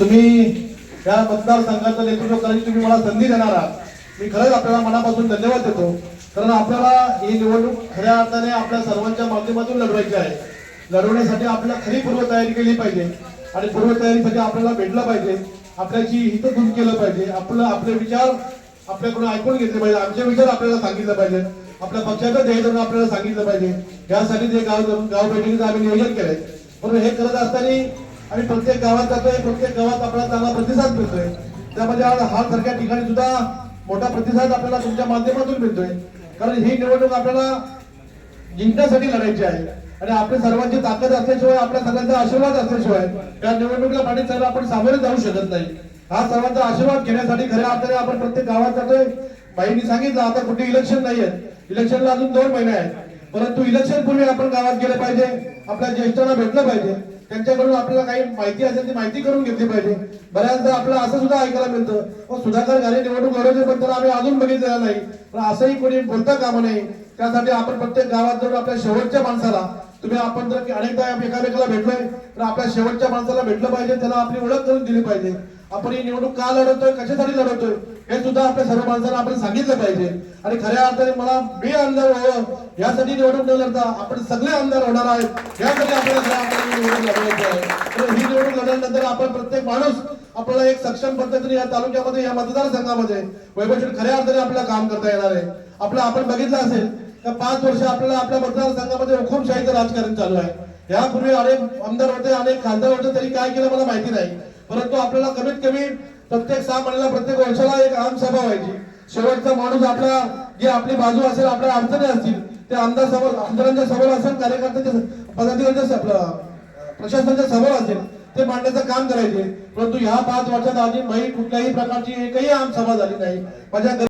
तुम्ही या मतदारसंघाचं नेतृत्व करायची तुम्ही मला संधी देणार आहात. मी खरंच आपल्याला मनापासून धन्यवाद देतो. कारण आपल्याला ही निवडणूक खऱ्या अर्थाने आपल्या सर्वांच्या माध्यमातून लढवायची आहे. लढवण्यासाठी आपल्याला खरी पूर्वतयारी केली पाहिजे. आणि पूर्वतयारीसाठी म्हणजे आपल्याला भेटलं पाहिजे. आपल्याची हित दूर केलं पाहिजे. आपलं आपले विचार आपल्याकडून ऐकून घेतले पाहिजे. आमचे विचार आपल्याला सांगितलं पाहिजे आपल्या पक्षाचं ध्येय धरून आपल्याला सांगितलं पाहिजे. यासाठी ते गाव गाव बैठकीचं आम्ही नियोजन केलंय. म्हणून हे करत असताना आणि प्रत्येक गावात जातोय प्रत्येक गावात आपला चांगला प्रतिसाद मिळतोय. त्यामध्ये आज हा सारख्या ठिकाणी सुद्धा मोठा प्रतिसाद आपल्याला तुमच्या माध्यमातून मिळतोय. कारण ही निवडणूक आपल्याला जिंकण्यासाठी लढायची आहे. आणि आपल्या सर्वांची ताकद असल्याशिवाय आपल्या सगळ्यांचा आशीर्वाद असल्याशिवाय त्या निवडणुकीला पाणी चालू आपण सामोरे जाऊ शकत नाही. हा सर्वांचा आशीर्वाद घेण्यासाठी खऱ्या अर्थाने आपण प्रत्येक गावात जातोय. बाईंनी सांगितलं आता कुठे इलेक्शन नाही आहेत. इलेक्शनला अजून दोन महिने आहेत. परंतु इलेक्शन पूर्वी आपण गावात गेले पाहिजे. आपल्या ज्येष्ठांना भेटलं पाहिजे. त्यांच्याकडून आपल्याला काही माहिती असेल ती माहिती करून घेतली पाहिजे. बऱ्याचदा आपल्याला असं सुद्धा ऐकायला मिळतं सुधाकर घाले निवडणूक लढवते पण त्याला आम्ही अजून बघितलेलं नाही. पण असंही कोणी बोलता कामा नये. त्यासाठी आपण प्रत्येक गावात जाऊन आपल्या शेवटच्या माणसाला तुम्ही आपण जर अनेकदा एकामेकाला भेटलोय तर आपल्या शेवटच्या माणसाला भेटलं पाहिजे त्याला आपली ओळख करून दिली पाहिजे. आपण ही निवडणूक का लढवतोय? कशासाठी लढवतोय? हे सुद्धा आपल्या सर्व माणसांना आपण सांगितलं पाहिजे. आणि खऱ्या अर्थाने मला मी आमदार व्हावं यासाठी निवडणूक न लढता आपण सगळे आमदार होणार आहेत. यासाठी आपल्याला खऱ्या अर्थाने निवडणूक लढवायची आहे. तर ही निवडणूक लढल्यानंतर आपण प्रत्येक माणूस आपल्याला एक सक्षम पद्धतीने या तालुक्यामध्ये या मतदारसंघामध्ये वैभवशील खऱ्या अर्थाने आपल्याला काम करता येणार आहे. आपलं आपण बघितलं असेल तर पाच वर्ष आपल्याला आपल्या मतदारसंघामध्ये हुकुमशाहीचं राजकारण चालू आहे. यापूर्वी अनेक आमदार होते अनेक खासदार होते तरी काय केलं मला माहिती नाही. परंतु आपल्याला कमीत कमी प्रत्येक सहा महिन्याला प्रत्येक वर्षाला एक आमसभा व्हायची. शेवटचा माणूस आपला जे आपली बाजू असेल आपल्या अडचणी असतील ते आमदार समोर आमदारांच्या समोर असेल कार्यकर्त्यांच्या पदाधिकाऱ्यांच्या आपलं प्रशासनाच्या समोर असेल ते मांडण्याचं काम करायचे. परंतु ह्या पाच वर्षात आधी माही कुठल्याही प्रकारची एकही आम सभा झाली नाही. माझ्या